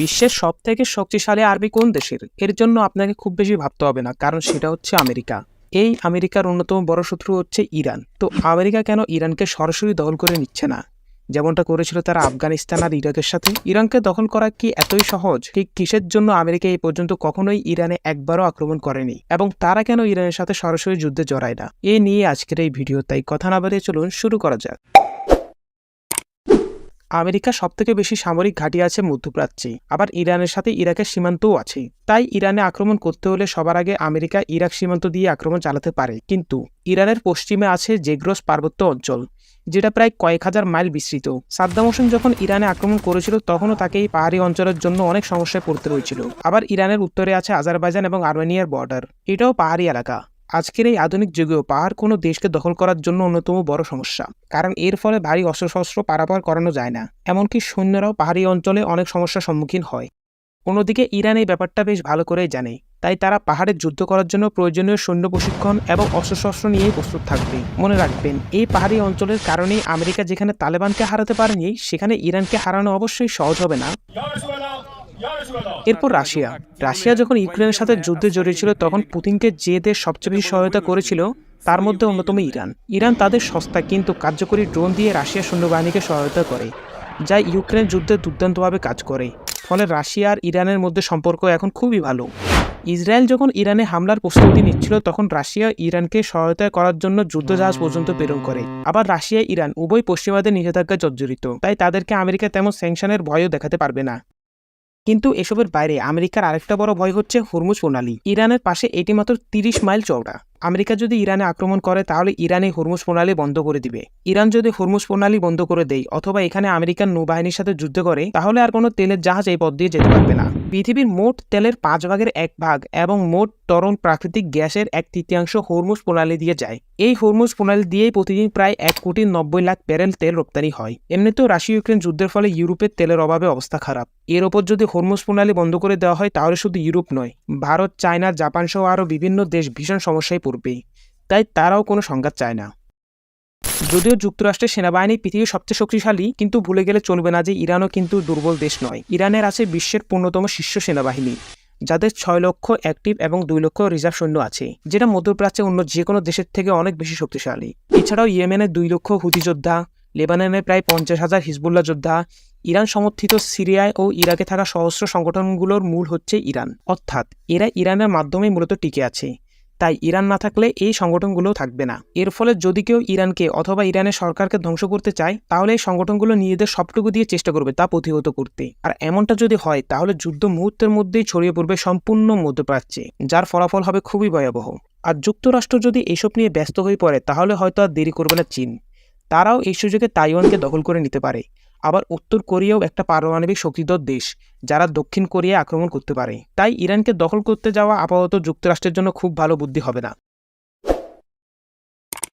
বিশ্বের সব থেকে শক্তিশালী আর্মি কোন দেশের? এর জন্য আপনাকে খুব বেশি ভাবতে হবে না, কারণ সেটা হচ্ছে আমেরিকা। এই আমেরিকার অন্যতম বড় শত্রু হচ্ছে ইরান। তো আমেরিকা কেন ইরানকে সরাসরি দখল করে নিচ্ছে না? যেমনটা করেছিল তারা আফগানিস্তান আর ইরাকের সাথে। ইরানকে দখল করা কি এতই সহজ? ঠিক কিসের জন্য আমেরিকা এই পর্যন্ত কখনোই ইরানে একবারও আক্রমণ করেনি? এবং তারা কেন ইরানের সাথে সরাসরি যুদ্ধে জড়ায় না? এ নিয়ে আজকের এই ভিডিও, তাই কথা না বাড়িয়ে চলুন শুরু করা যাক। আমেরিকা সবথেকে বেশি সামরিক ঘাঁটি আছে মধ্যপ্রাচ্যে, আবার ইরানের সাথে ইরাকের সীমান্তও আছে। তাই ইরানে আক্রমণ করতে হলে সবার আগে আমেরিকা ইরাক সীমান্ত দিয়ে আক্রমণ চালাতে পারে। কিন্তু ইরানের পশ্চিমে আছে জেগ্রস পার্বত্য অঞ্চল, যেটা প্রায় কয়েক হাজার মাইল বিস্তৃত। সাদ্দাম হোসেন যখন ইরানে আক্রমণ করেছিল, তখনও তাকে এই পাহাড়ি অঞ্চলের জন্য অনেক সমস্যায় পড়তে হয়েছিল। আবার ইরানের উত্তরে আছে আজারবাইজান এবং আর্মেনিয়ার বর্ডার। এটাও পাহাড়ি এলাকা। আজকের এই আধুনিক যুগেও পাহাড় কোনো দেশকে দখল করার জন্য অন্যতম বড় সমস্যা, কারণ এর ফলে ভারী অস্ত্রশস্ত্র পারাপার করানো যায় না। এমনকি সৈন্যরাও পাহাড়ি অঞ্চলে অনেক সমস্যার সম্মুখীন হয়। অন্যদিকে ইরান এই ব্যাপারটা বেশ ভালো করেই জানে, তাই তারা পাহাড়ে যুদ্ধ করার জন্য প্রয়োজনীয় সৈন্য প্রশিক্ষণ এবং অস্ত্রশস্ত্র নিয়েই প্রস্তুত থাকবে। মনে রাখবেন, এই পাহাড়ি অঞ্চলের কারণেই আমেরিকা যেখানে তালেবানকে হারাতে পারেনি, সেখানে ইরানকে হারানো অবশ্যই সহজ হবে না। এরপর রাশিয়া। রাশিয়া যখন ইউক্রেনের সাথে যুদ্ধে জড়িয়েছিল, তখন পুতিনকে যে দেশ সবচেয়ে বেশি সহায়তা করেছিল, তার মধ্যে অন্যতম ইরান। ইরান তাদের সস্তা কিন্তু কার্যকরী ড্রোন দিয়ে রাশিয়া সৈন্যবাহিনীকে সহায়তা করে, যা ইউক্রেন যুদ্ধে দুর্দান্তভাবে কাজ করে। ফলে রাশিয়া আর ইরানের মধ্যে সম্পর্ক এখন খুবই ভালো। ইসরায়েল যখন ইরানে হামলার প্রস্তুতি নিচ্ছিল, তখন রাশিয়া ইরানকে সহায়তা করার জন্য যুদ্ধজাহাজ পর্যন্ত প্রেরণ করে। আবার রাশিয়া ইরান উভয় পশ্চিমাদের নিষেধাজ্ঞায় জর্জরিত। তাই তাদেরকে আমেরিকা তেমন স্যাংশনের ভয়ও দেখাতে পারবে না। কিন্তু এসবের বাইরে আমেরিকার আরেকটা বড় ভয় হচ্ছে হরমুজ প্রণালী। ইরানের পাশে এটি মাত্র তিরিশ মাইল চওড়া। আমেরিকা যদি ইরানে আক্রমণ করে, তাহলে ইরানে হরমুজ প্রণালী বন্ধ করে দিবে। ইরান যদি হরমুজ প্রণালী বন্ধ করে দেয়, অথবা এখানে আমেরিকান নৌবাহিনীর সাথে যুদ্ধ করে, তাহলে আর কোনো তেলের জাহাজ এই পথ দিয়ে যেতে পারবে না। পৃথিবীর মোট তেলের পাঁচ ভাগের এক ভাগ এবং মোট তরল প্রাকৃতিক গ্যাসের এক তৃতীয়াংশ হরমুজ প্রণালী দিয়ে যায়। এই হরমুজ প্রণালী দিয়েই প্রতিদিন প্রায় এক কোটি নব্বই লাখ ব্যারেল তেল রপ্তানি হয়। এমনিতেও রাশিয়া ইউক্রেন যুদ্ধের ফলে ইউরোপের তেলের অভাবে অবস্থা খারাপ। এর ওপর যদি হরমুজ প্রণালী বন্ধ করে দেওয়া হয়, তাহলে শুধু ইউরোপ নয়, ভারত, চায়না, জাপান সহ আরও বিভিন্ন দেশ ভীষণ সমস্যায় পড়বে তাই তারাও কোনো সংঘাত চায় না। যদিও যুক্তরাষ্ট্রের সেনাবাহিনী পৃথিবীর সবচেয়ে শক্তিশালী, কিন্তু ভুলে গেলে চলবে না যে ইরানও কিন্তু দুর্বল দেশ নয়। ইরানের আছে বিশ্বের পূর্ণতম শীর্ষ সেনাবাহিনী, যাদের ছয় লক্ষ অ্যাক্টিভ এবং দুই লক্ষ রিজার্ভ সৈন্য আছে, যেটা মধ্যপ্রাচ্যে অন্য যে কোনো দেশের থেকে অনেক বেশি শক্তিশালী। এছাড়াও ইয়েমেনের দুই লক্ষ হুতি যোদ্ধা লেবাননের প্রায় পঞ্চাশ হাজার হিজবুল্লাহ যোদ্ধা, ইরান সমর্থিত সিরিয়ায় ও ইরাকে থাকা সহস্র সংগঠনগুলোর মূল হচ্ছে ইরান। অর্থাৎ, এরা ইরানের মাধ্যমে মূলত টিকে আছে। তাই ইরান না থাকলে এই সংগঠনগুলো থাকবে না। এর ফলে যদি কেউ ইরানকে অথবা ইরানের সরকারকে ধ্বংস করতে চায়, তাহলে এই সংগঠনগুলো নিজেদের সবটুকু দিয়ে চেষ্টা করবে তা প্রতিহত করতে। আর এমনটা যদি হয়, তাহলে যুদ্ধ মুহূর্তের মধ্যেই ছড়িয়ে পড়বে সম্পূর্ণ মধ্যপ্রাচ্যে, যার ফলাফল হবে খুবই ভয়াবহ। আর যুক্তরাষ্ট্র যদি এসব নিয়ে ব্যস্ত হয়ে পড়ে, তাহলে হয়তো আর দেরি করবে না চীন। তারাও এই সুযোগে তাইওয়ানকে দখল করে নিতে পারে। আবার উত্তর কোরিয়াও একটা পারমাণবিক শক্তিধর দেশ, যারা দক্ষিণ কোরিয়ায় আক্রমণ করতে পারে। তাই ইরানকে দখল করতে যাওয়া আপাতত যুক্তরাষ্ট্রের জন্য খুব ভালো বুদ্ধি হবে না।